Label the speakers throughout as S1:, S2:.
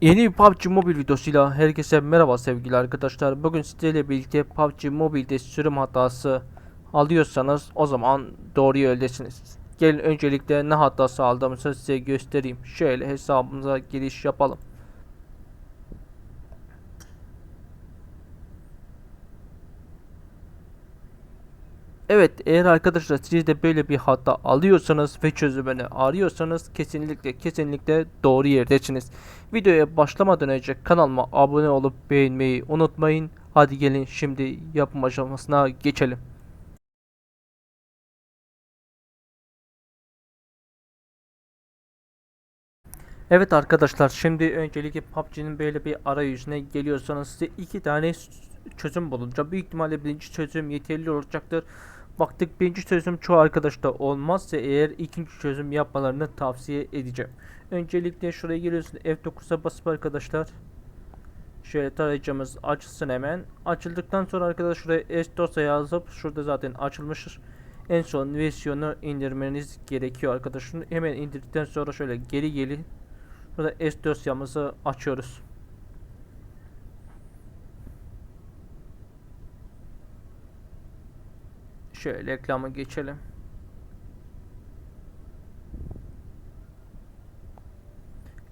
S1: Yeni bir PUBG Mobile videosuyla herkese merhaba sevgili arkadaşlar. Bugün sizlerle birlikte PUBG Mobile'de sürüm hatası alıyorsanız o zaman doğru yoldasınız. Gelin öncelikle ne hatası aldığımızı size göstereyim. Şöyle hesabımıza giriş yapalım. Evet eğer arkadaşlar siz de böyle bir hata alıyorsanız ve çözümünü arıyorsanız kesinlikle kesinlikle doğru yerdesiniz. Videoya başlamadan önce kanalıma abone olup beğenmeyi unutmayın. Hadi gelin şimdi yapım aşamasına geçelim. Evet arkadaşlar şimdi öncelikle PUBG'nin böyle bir arayüzüne geliyorsanız size iki tane çözüm bulunca büyük ihtimalle birinci çözüm yeterli olacaktır. Baktık birinci çözüm çoğu arkadaşta olmazsa eğer ikinci çözüm yapmalarını tavsiye edeceğim. Öncelikle şuraya geliyorsun F9'a basıp arkadaşlar. Şöyle tarayıcımız açılsın hemen. Açıldıktan sonra arkadaşlar şuraya S dosya yazıp şurada zaten açılmıştır. En son versiyonu indirmeniz gerekiyor arkadaşlar. Hemen indirdikten sonra şöyle geri gelin. Burada S dosyamızı açıyoruz. Şöyle reklama geçelim.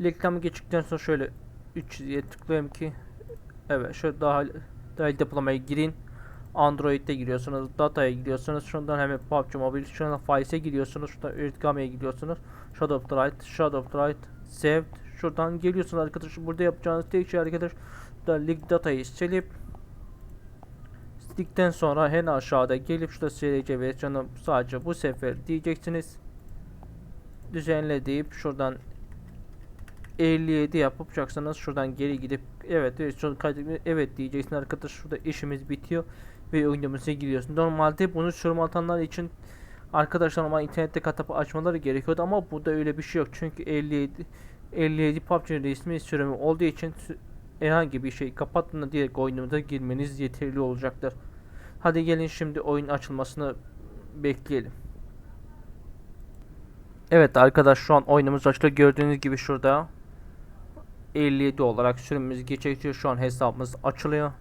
S1: Reklamı geçtikten sonra şöyle 3 çizgiye tıklayayım ki Evet şöyle dahil, dahil deplamaya girin. Android'de giriyorsunuz, dataya giriyorsunuz. Şundan hemen PUBG Mobile, şuradan Files'e giriyorsunuz. Şuradan Üretgame'ye gidiyorsunuz. Shadow Light, Shadow Light, Saved. Şuradan geliyorsunuz arkadaşlar. Burada yapacağınız tek şey arkadaş da link datayı silip sildikten sonra en aşağıda gelip şurada SRC versiyonu sadece bu sefer diyeceksiniz. Düzenle deyip şuradan 57 yapacaksınız. Şuradan geri gidip evet evet şu diyeceksin arkadaş şurada işimiz bitiyor ve oyunumuza giriyorsun. Normalde bunu sürüm atanlar için arkadaşlar ama internette katıp açmaları gerekiyordu ama burada öyle bir şey yok. Çünkü 57 57 PUBG resmi sürümü olduğu için herhangi bir şey kapattığında direkt oyunumuza girmeniz yeterli olacaktır. Hadi gelin şimdi oyun açılmasını bekleyelim. Evet arkadaş şu an oyunumuz açıldı. Gördüğünüz gibi şurada 57 olarak sürümümüz geçiyor. Şu an hesabımız açılıyor.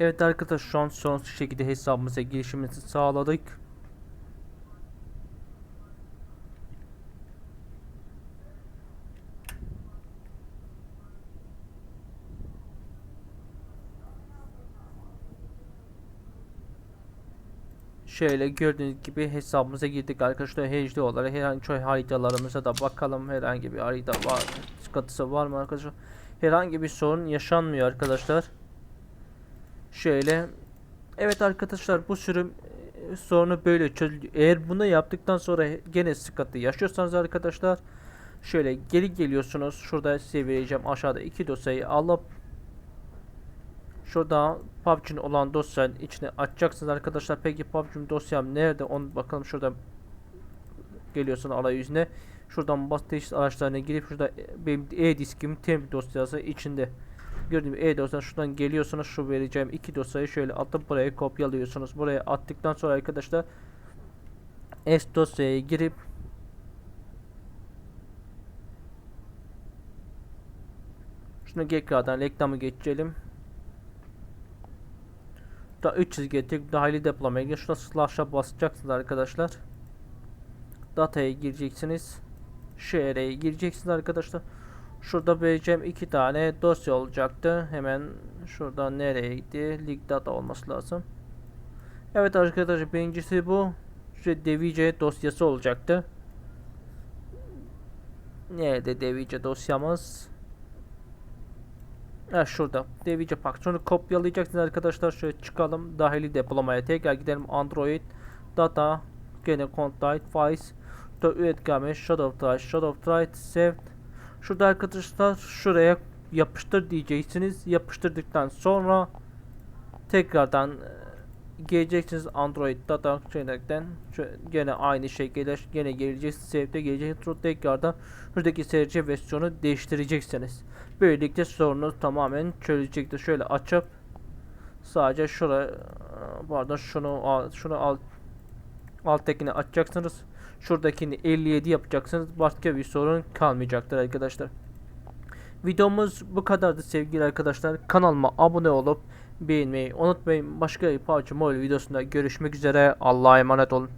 S1: Evet arkadaş şu an sorunsuz şekilde hesabımıza girişimizi sağladık. Şöyle gördüğünüz gibi hesabımıza girdik arkadaşlar. HD olarak herhangi şu haritalarımıza da bakalım. Herhangi bir harita var sıkıntısı var mı arkadaşlar? Herhangi bir sorun yaşanmıyor arkadaşlar şöyle evet arkadaşlar bu sürüm e, sorunu böyle çözülüyor eğer bunu yaptıktan sonra gene sıkıntı yaşıyorsanız arkadaşlar şöyle geri geliyorsunuz şurada size vereceğim aşağıda iki dosyayı alıp Şurada PUBG'nin olan dosyanın içine açacaksınız arkadaşlar. Peki PUBG'nin dosyam nerede? Onu bakalım şurada geliyorsun arayüzüne. Şuradan bas araçlarına girip şurada e, benim e-diskim temp dosyası içinde. Gördüğüm e dosya şuradan geliyorsunuz şu vereceğim iki dosyayı şöyle atıp buraya kopyalıyorsunuz. Buraya attıktan sonra arkadaşlar S dosyaya girip şunu tekrardan reklamı geçelim. Da 3 çizgiye tek dahili deplamaya gir. Şurada slash'a basacaksınız arkadaşlar. Data'ya gireceksiniz. Share'e gireceksiniz arkadaşlar. Şurada vereceğim iki tane dosya olacaktı. Hemen şuradan nereye gitti? Link data olması lazım. Evet arkadaşlar birincisi bu. Şu DVC dosyası olacaktı. Nerede DVC dosyamız? Ha şurada. DVC Pack. Sonra kopyalayacaksınız arkadaşlar. Şöyle çıkalım. Dahili depolamaya tekrar gidelim. Android Data gene Contact Files üretgame Shadow Try Shadow Try Saved Şurada arkadaşlar şuraya yapıştır diyeceksiniz. Yapıştırdıktan sonra tekrardan e, geleceksiniz Android data şeylerden gene aynı şekilde gene geleceksiniz save'de geleceksiniz tekrardan şuradaki SRC versiyonu değiştireceksiniz. Böylelikle sorunuz tamamen çözülecektir. Şöyle açıp sadece şuraya pardon şunu şunu al alttakini açacaksınız. Şuradakini 57 yapacaksınız. Başka bir sorun kalmayacaktır arkadaşlar. Videomuz bu kadardı sevgili arkadaşlar. Kanalıma abone olup beğenmeyi unutmayın. Başka bir PUBG Mobile videosunda görüşmek üzere. Allah'a emanet olun.